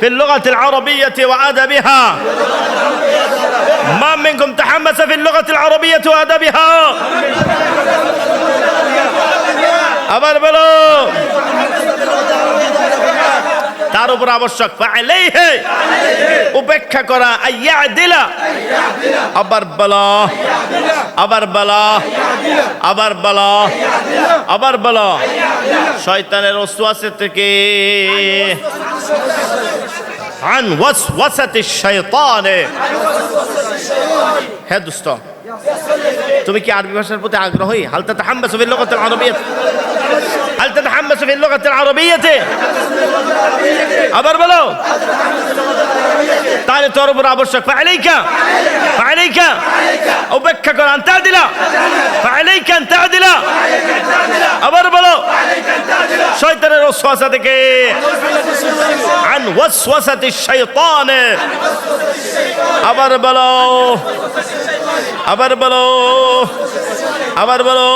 في اللغة العربية وأدبها ما منكم تحمس في اللغة العربية وأدبها আবার বলো তার উপর আবশ্যক ফাইলাইহে উপেক্ষা করা আইয়া দিলা আবার বলো আবার বলো আবার বলো আবার বলো শয়তানের ওসওয়াসে থেকে আন ওয়াস ওয়াসাতে শয়তানে হ্যাঁ দোস্ত, তুমি কি আরবি ভাষার প্রতি আগ্রহী? হালতা তাহাম্বাসবিল লোকাত আরবিয়াত تتحمس في اللغة العربية؟ আবার বলো তাহলে তোর উপর আবশ্যক ফাইলাইকা ফাইলাইকা উপেক্ষা কর আনতে দিলা ফাইলাইকা আনতে দিলা আবার বলো শয়তানের ওয়াসওয়াসা থেকে আন ওয়াসওয়াসাতি শাইতান আবার বলো আবার বলো আবার বলো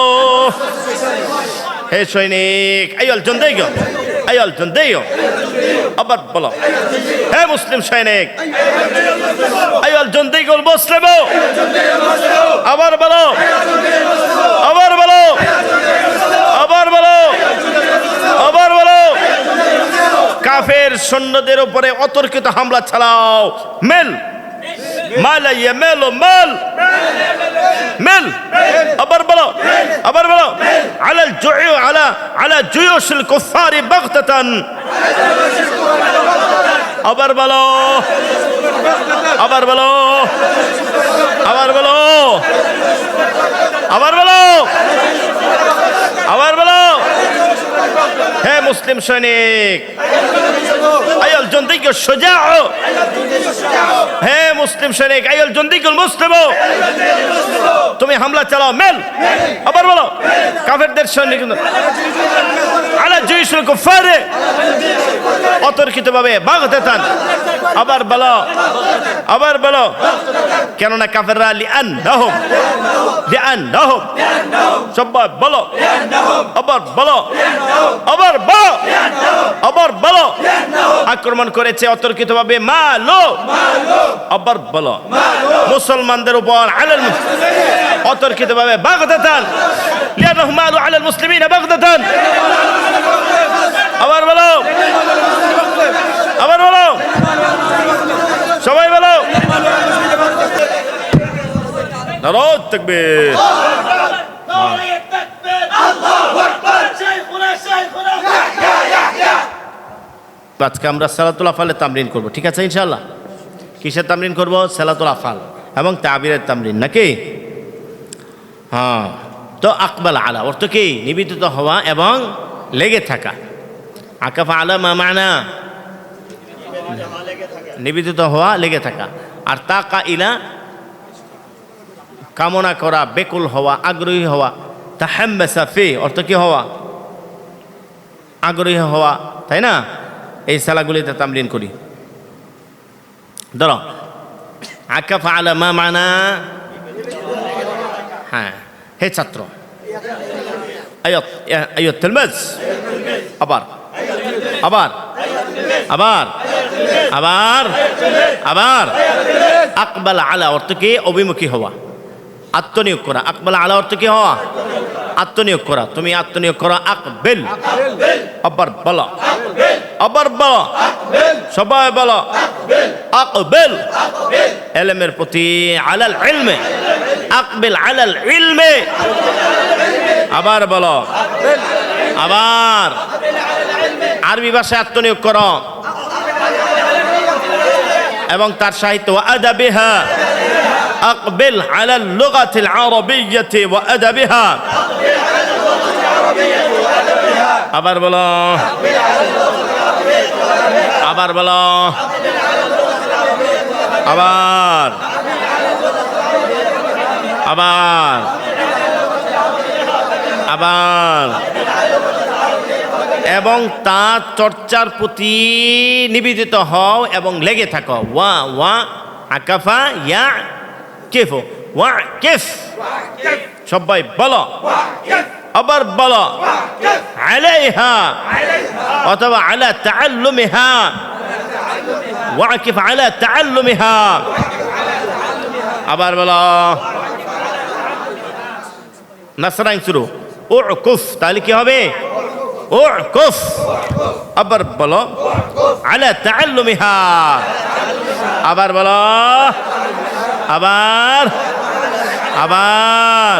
হে সৈনিক আইয়াল জন্দেই গো আইয়াল জন্দেই আবার বলো হে মুসলিম সৈনিক আইয়াল জন্দেই গোল মুসলিম আবার বলো আবার বলো আবার বলো আবার বলো কাফের সৈন্যদের উপরে অতর্কিত হামলা চালাও। মেল মালাইয়া মেলো মেল মিল। আবার বলো। আবার বলো। আলা জুয়ু আলা আলা জুয়ুশিল কুফারি বাগতাতান। আবার বলো। আবার বলো। আবার বলো। আবার মুসলিম সৈনিক। আয়াল জন্দিক সোজা হে মুসলিম সৈনিক আয়াল জন্দিক মুসলিম। তুমি হামলা চালাও, মেল। আবার বলো, কাফেরদের সৈনিক আলা জুইসুল কুফারে অতর্কিত ভাবে বাগদাতান। আবার বলো আবার বলো কেননা কাফেররা লিআন নাহুম লিআন নাহুম সবাই বলো আবার বলো আবার বলো আবার বলো আক্রমণ করেছে অতর্কিত ভাবে মালো আবার বলো মুসলমানদের উপর আলাল অতর্কিত ভাবে বাগদাতান লিয়ানহু মালু আলাল মুসলিমিন বাগদাতান আবার বলো আবার বলো সবাই বলো নারাজ তাকবীর। আজকে আমরা সালাতুল আফালের তামরিন করব, ঠিক আছে ইনশাল্লাহ কিসের তামরিন করব? সালাতুল আফাল এবং তাবিরের তামরিন, নাকি? হ্যাঁ তো আকবাল আলা, অর্থ কি? নিবেদিত হওয়া এবং লেগে থাকা। আকাফা আলা মা মানা? নিবেদিত হওয়া, লেগে থাকা। আর তাকা ইলা কামনা করা, বেকুল হওয়া, আগ্রহী হওয়া তাহাম্বাসা ফে, অর্থ কি হওয়া? আগ্রহী হওয়া, তাই না? এই সালাগুলিতে তামরিন করি। ধরো আকাফা আলা মা মানা? হ্যাঁ হে ছাত্র। আয়ত আয়ত তেলমেজ। আবার আবার আবার আবার আবার। আকবাল আলা, অর্থ কি? অভিমুখী হওয়া। আত্মনিয়োগ করা। আকবাল আলা অর্থ কি হওয়া? আত্মনিয়োগ করা। তুমি আত্মনিয়োগ করো, আকবেল। আবার বলো। আবার বলো। সবাই বলো। আকবেল। এলেমের প্রতি আলাল ইলমে। আকবেল আলাল ইলমে। আবার বলো। আবার। আরবি ভাষায় আত্মনিয়োগ করো। এবং তার সাহিত্য আদাবিহা। أقبل على اللغة العربية وأدبها আবার বলো আবার বলো আবার আবার আবার এবং তা চর্চার প্রতি নিবেদিত হও এবং লেগে থাকো ওয়া ওয়া আকাফা ইয়া কেফ ওয়া কেফ সবাই বলো আবার বলো আলাইহা অথবা আলা তাআল্লুমিহা ওয়াকিফ আলা তাআল্লুমিহা আবার বলো নাসরাইন শুরু উকুফ তাহলে কি হবে উকুফ আবার বলো আলা তাআল্লুমিহা আবার বলো আবার আবার।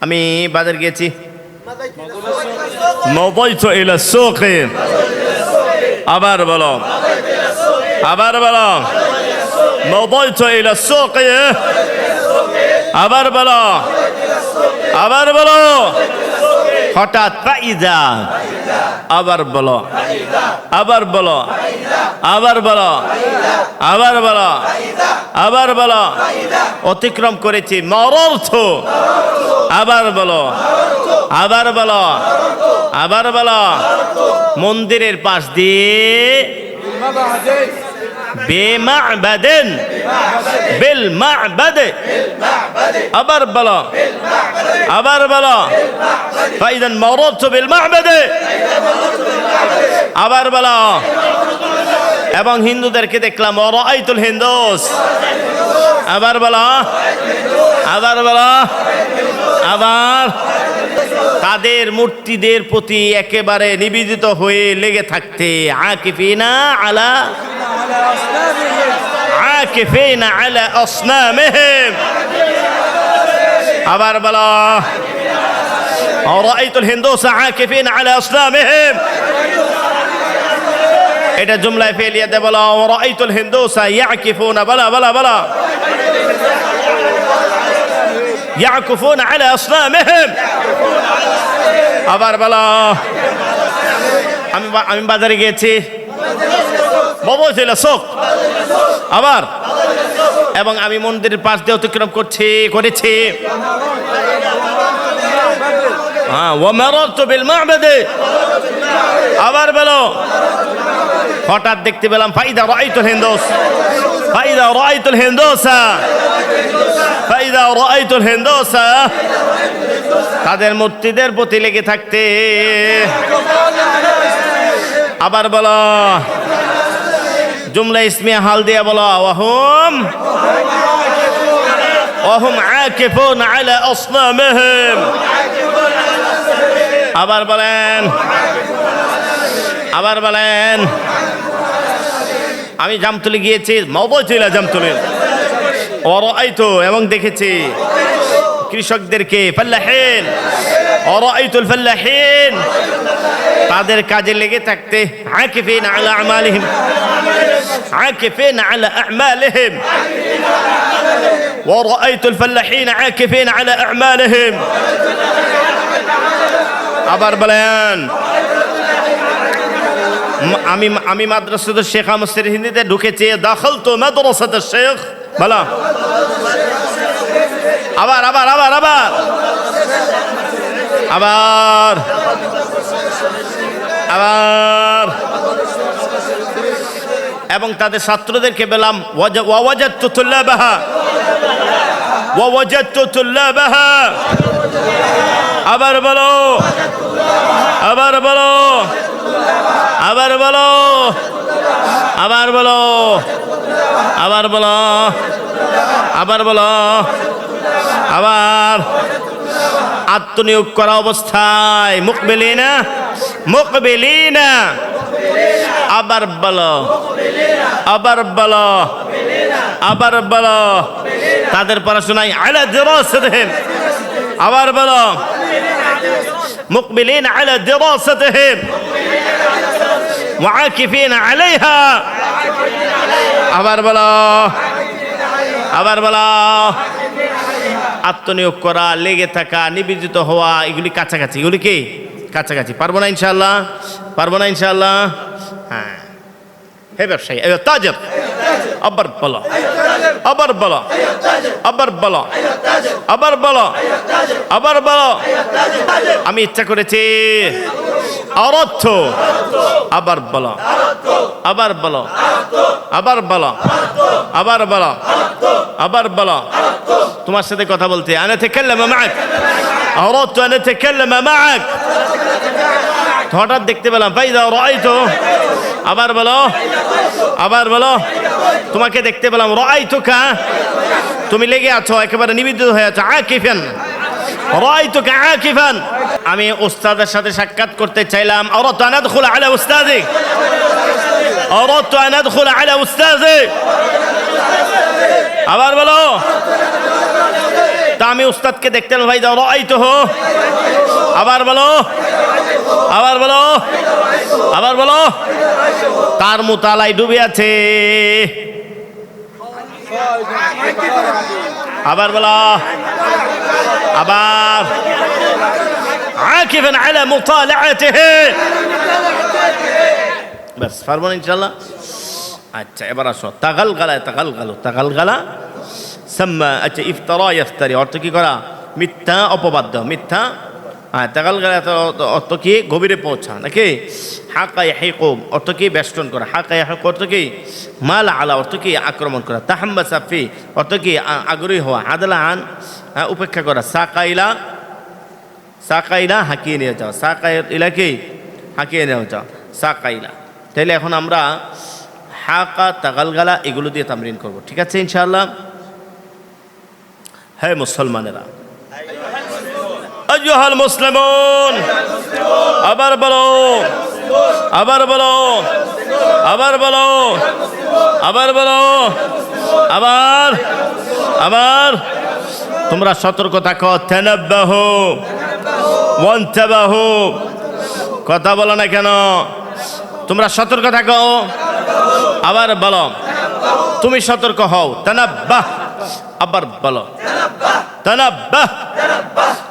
আমি বাজার গিয়েছি। মদাইতু ইলা সুকি আবার বলো। আবার বলো। মদাইতু ইলা সুকি আবার বলো। আবার বলো। হঠাৎ ফাইদা আবার বলো। আবার বলো। আবার বলো। আবার বলো। আবার বলো। অতিক্রম করেছি মরর্থ আবার বলো। আবার বলো। আবার বলো। মন্দিরের পাশ দিয়ে বেমাবাদেন। বিল মাবাদে আবার বলো। আবার বলো। ফাইদান মরত বিল মাবাদে আবার বলো। এবং হিন্দুদেরকে দেখলাম অরাইতুল হিন্দুস। আবার বলো। আবার বলো। আবার তাদের মূর্তিদের প্রতি একেবারে নিবেদিত হয়ে লেগে থাকতে আকিফিনা আলা عاكفين على أصنامهم আবার বলো رأيت الهندوس عاكفين على أصنامهم এটা জুমলায় ফেলিয়ে দে বলো رأيت الهندوس يعكفون بلا بلا بلا ইয়াকুফুন আলা আসলামিহিম। আবার বলো, আমি আমি বাজারে গেছি বাবু ছিল শোক আবার। এবং আমি মন্দিরের পাশ দিয়ে অতিক্রম করছি, করেছি। হ্যাঁ আবার বলো, হঠাৎ দেখতে পেলাম, ফাইদা রাইতুল হিন্দোস। ফাইদা রাইতুল হিন্দোসা। তাদের মূর্তিদের প্রতি লেগে থাকতে। আবার বলো, জুমলা ইসমিয়া হাল দিয়া বলো ওয়াহুম ওয়াহুম আকিফুন আলা আসনামিহিম। আবার বলেন আবার বলেন, আমি জামতুলি গিয়েছি মবচিলা জামতুলি অরাইতো এবং দেখেছি কৃষকদেরকে ফাল্লাহিন অরাইতুল ফাল্লাহিন তাদের কাজে লেগে থাকতে আকিফিন আলা আমালিহিম عاكفين على أعمالهم ورأيت الفلاحين عاكفين على أعمالهم আবার বলেন ম- আমি আমি মাদ্রাসাদের শেখ আমস্তের হিন্দিতে ঢুকেছি দাখল তো মাদ্রাসাদের শেখ বলা। আবার আবার আবার আবার। আবার। আবার। এবং তাদের ছাত্রদেরকে পেলাম আবার বলো। আবার বলো। আবার বলো। আবার বলো। আবার বলো। আবার বলো। আবার। আত্মনিয়োগ করা অবস্থায়। মুখ বেলি না মুখ বেলি না আবার বলো। আবার বলো। আবার বলো। তাদের পড়াশোনায় আলা দেবস আবার বলো। মুকবিলিন আলা দেবস আলাইহা। আবার বলো। আবার বলো। আত্মনিয়োগ করা, লেগে থাকা, নিবেদিত হওয়া, এগুলি কাছাকাছি। এগুলি কি? কাছাকাছি। পারব না ইনশাল্লাহ পারব না ইনশাল্লাহ হ্যাঁ। হে ব্যবসায়ী এ তাজর আবার বলো আবার বলো আবার বলো আবার বলো আবার বলো আমি ইচ্ছা করেছি অরথ আবার বলো আবার বলো আবার বলো আবার বলো আবার বলো তোমার সাথে কথা বলতে আনা تكلم معك أردت أن أتكلم معك হঠাৎ দেখতে পেলাম ফাইদা রাইতো আবার বলো আবার বলো, তোমাকে দেখতে পেলাম। রয় তোকা তুমি লেগে আছো, একেবারে নিবেদিত হয়ে আছো, আকিফেন। রয় তোকে আকিফেন। আমি ওস্তাদের সাথে সাক্ষাৎ করতে চাইলাম। আর আনাদ খোলা আলে ওস্তাদি আর আনাদ খোলা আলে ওস্তাদি আবার বলো তা আমি উস্তাদকে দেখতেন ভাই দাও রাই তো আবার বলো আবার বলো আবার বলো তার মোতালায় ডুবে আছে আবার বলো আবার عاكفا على مطالعته ব্যাস পারবো না ইনশাল্লাহ আচ্ছা এবার আসো তাগাল গালা তাগাল গালো তাগাল গালা সাম্মা আচ্ছা ইফতারা ইফতারি অর্থ কি করা? মিথ্যা অপবাদ্য মিথ্যা হ্যাঁ গালা অর্থ কি? গভীরে পৌঁছা নাকি? হাকা হেকুম অর্থ কি? বেষ্টন করা। হাকা হেক অর্থ কি? মাল আলা, অর্থ কি? আক্রমণ করা। তাহাম্বা সাফি, অর্থ কি? আগ্রহী হওয়া। আদলা আন উপেক্ষা করা। সাকাইলা সাকাইলা হাঁকিয়ে নিয়ে যাও সাকাইলা কি? হাঁকিয়ে নিয়ে যাও সাকাইলা তাইলে এখন আমরা হাকা তাগালগালা এগুলো দিয়ে তামরিন করব। ঠিক আছে, ইনশাআল্লাহ? হ্যাঁ মুসলমানেরা। আজহাল মুসলিমুন, আবার বলো আবার বলো আবার বলো আবার বলো, আবার আবার। তোমরা সতর্ক থাকো, তেনাব্বাহু, ওয়ান্তাবাহু। কথা বলো না কেন? তোমরা সতর্ক থাকো, আবার বলো। তুমি সতর্ক হও, তানাব্বাহ। আবার বলো।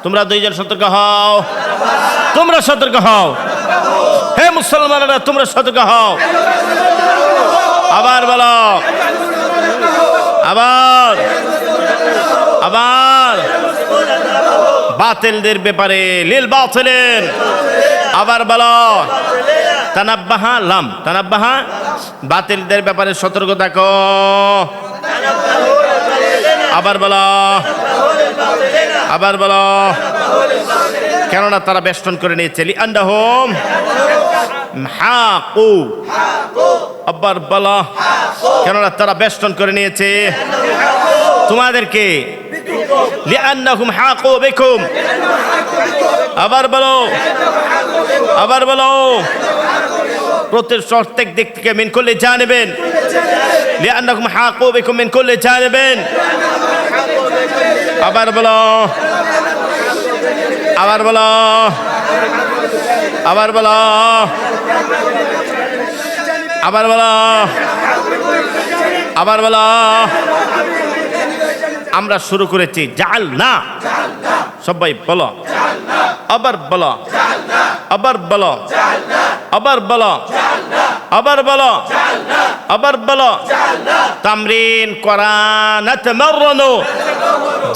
তোমরা দুইজন সতর্ক হও। তোমরা সতর্ক হও। হে মুসলমানেরা, তোমরা সতর্ক হও। আবার বলো। আবার। আবার। বাতিলদের ব্যাপারে লিল বাতিলেন আবার বলো। তানাব্বাহা লাম। তানাব্বাহা বাতিলদের ব্যাপারে সতর্ক থাকো। আবার বলো। আবার বলো। কেননা তারা বেষ্টন করে নিয়েছে। লি আন্ডা হোম হাকু। আবার বলো। কেননা তারা বেষ্টন করে নিয়েছে। তোমাদেরকে। লিআন্নাহুম হাকু বিকুম। আবার বলো। আবার বলো। প্রত্যেক দিক থেকে মিন করলে জানবেন। বিকুম মিন করলে জানবেন। আবার বলো। আবার বলো। আবার বলো। আবার বলো। আবার বলো। আমরা শুরু করেছি। জাল না সবাই বলো। আবার বলো। আবার বলো। আবার বলো। আবার বলো আবার বলো তামরিন করা نتمرن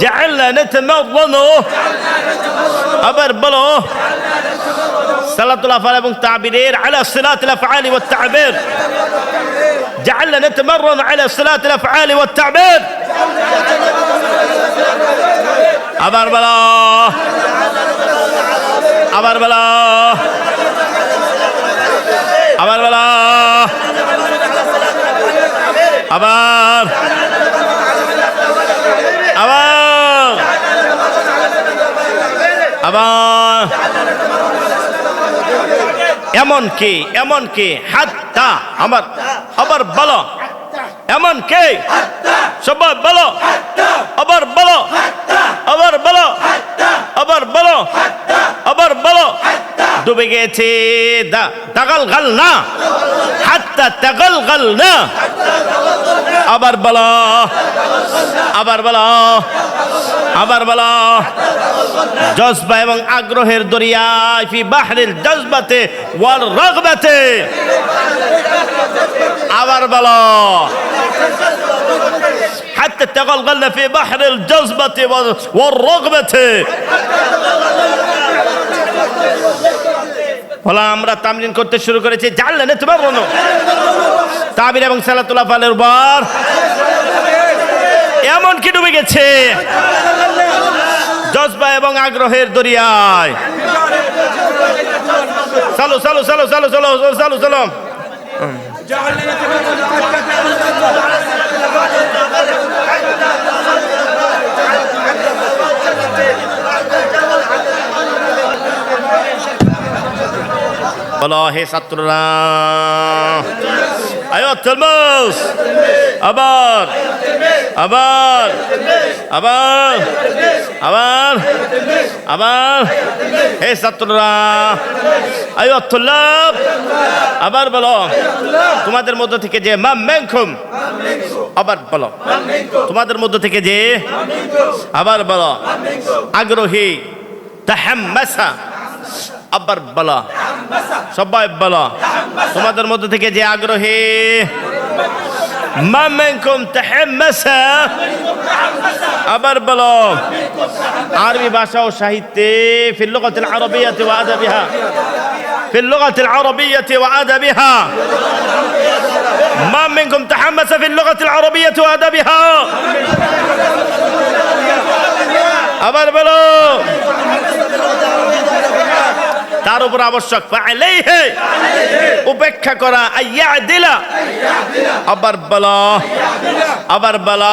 جعلنا نتمرن আবার বলো সালাতুল আফআল এবং তাবিরের আলা সিলাতুল আফআল ওয়াত তাবির جعلنا نتمرن على صلاة الأفعال والتعبير আবার বলো আবার বলো আবার বলো আবার। আবার। আবার। এমন কি এমন কি? হাত্তা। আমার আবার বলো। এমন কে? সবাই বলো। আবার বলো। আবার বলো। আবার বলো। আবার বলো। ডুবে গেছে দাগাল গাল না। হাত্তা তাগাল গাল না। আবার বলো আবার বলো আবার বলো জজবা এবং আগ্রহের দরিয়ায় ফি বাহরিল জজবাতে ওয়াল রগবাতে আবার বলো حتى تغلغلنا في بحر الجذبة وال- والرغبة বলা আমরা তামরিন করতে শুরু করেছি জানলেন তোমার মনো তাবির এবং সালাতুল্লাহ ফালের উপর। এমন কি ডুবে গেছে? জজবা এবং আগ্রহের দরিয়ায়। চালো চালো চালো চালো চলো চালো চলো বলো, হে ছাত্ররা আয়ো তলমস আবার আবার আবার আবার আবার। হে ছাত্ররা আয়ো তুল্লাব আবার বলো, তোমাদের মধ্য থেকে যে মাম মেংখুম আবার বলো। তোমাদের মধ্য থেকে যে, আবার বলো, আগ্রহী, তাহাম্মাসা আবার বলো সবাই বলো তোমাদের মধ্যে থেকে যে আগ্রহী ما منكم تحمس আবার বলো আরবি ভাষা ও সাহিত্যে في اللغة العربية وأدبها في اللغة العربية وأدبها ما منكم تحمس في اللغة العربية وأدبها আবার বলো তার উপর আবশ্যক উপেক্ষা করা, আইয়া দিলা। আবার বল আবার বল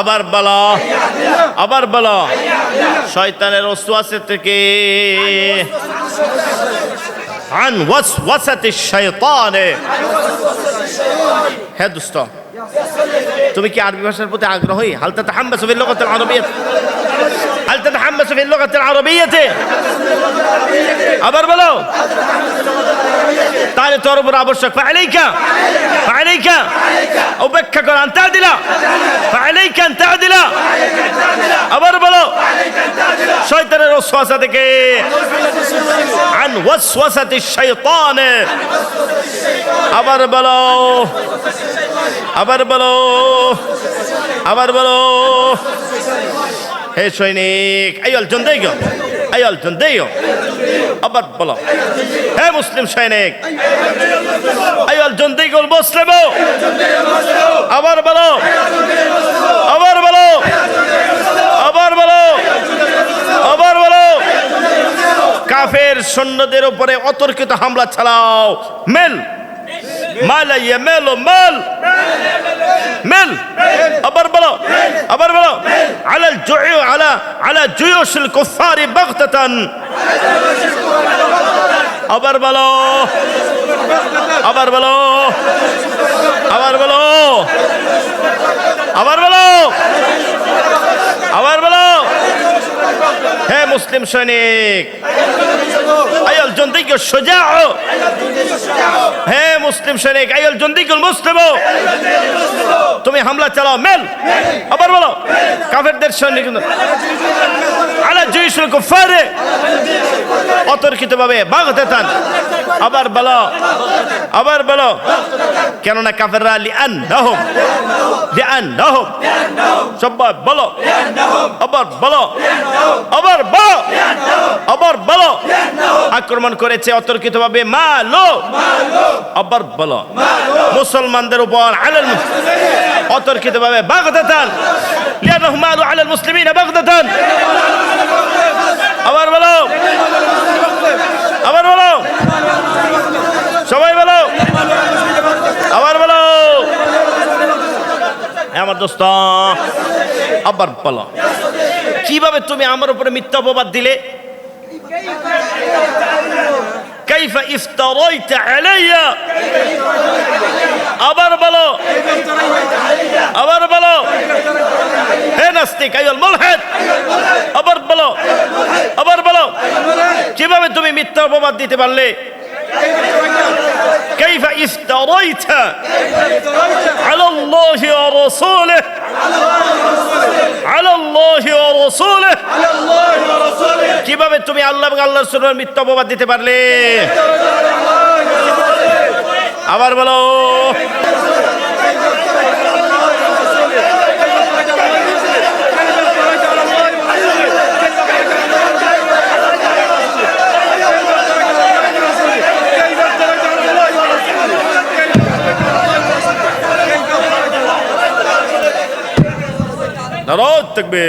আবার বল আবার বল। শয়তানের ওসওয়াসে থেকে আন ওয়াসওয়াসাতি শয়তানে হ্যাঁ দোস্ত, তুমি কি আরবি ভাষার প্রতি আগ্রহী? হালতা তাহাম্বাসবিল লোকাত আরবিয়াত আরবিyyah হাল তাতাহাম্মাসু ফিল লুগাতিল আরবিyyah আবার বলো তাহলে তোর উপর আবশ্যক ফাইলাইকা ফাইলাইকা উপেক্ষা কর আনতে দিলা ফাইলাইকা আনতে দিলা আবার বলো শয়তানের ওসওয়াসা থেকে আন ওয়াসওয়াসাতি শাইতান আবার বলো আবার বলো আবার বলো হে সৈনিক, আইয়াল জন্দেইগ আইয়াল জন্দেইগ। আবার বলো, হে মুসলিম সৈনিক, আইয়াল জন্দেইগুল মুসলিম। আবার বলো আবার বলো আবার বলো আবার বলো। কাফের সৈন্যদের উপরে অতর্কিত হামলা চালাও মেল مال لا يمل مال. مل أبر بلا. على الجوع على على جيوش الكفار بغتة. أبر بلا. أبر بلا. أبربلا হে মুসলিম সৈনিক আয়াল জন্দিক সোজা হে মুসলিম সৈনিক আয়াল জন্দিকুল মুসলিম। তুমি হামলা চালাও মেল আবার বলো, কাফেরদের সৈনিক আলা জয়সুল কুফারে অতর্কিত ভাবে বাগদাতান। আবার বলো আবার বলো, কেননা কাফেররা লিআন নাহুম লিআন নাহুম সবাই বলো, আবার বলো আবার বলো আবার বলো। আক্রমণ করেছে অতর্কিত ভাবে মালো আবার বলো, মুসলমানদের উপর আলাল অতর্কিত ভাবে বাগদাতান। লিআনহু মালু আলাল মুসলিমিন বাগদাতান আবার বলো আবার বলো সবাই বলো আবার বলো আমার দোস্ত, আবার বলো। কীভাবে তুমি আমার উপরে মিথ্যা অপবাদ দিলে? كيف افتريت علي আবার বলো আবার বলো হে নাস্তিক আইয়াল মুলহিদ আবার বলো আবার বলো কিভাবে তুমি মিথ্যা অপবাদ দিতে পারলে كيف افتريت على الله ورسوله على الله ورسوله কীভাবে তুমি আল্লাহ এবং আল্লাহর সুরের মিথ্যা অপবাদ দিতে পারলে? আবার বলো। নারাজ থাকবে।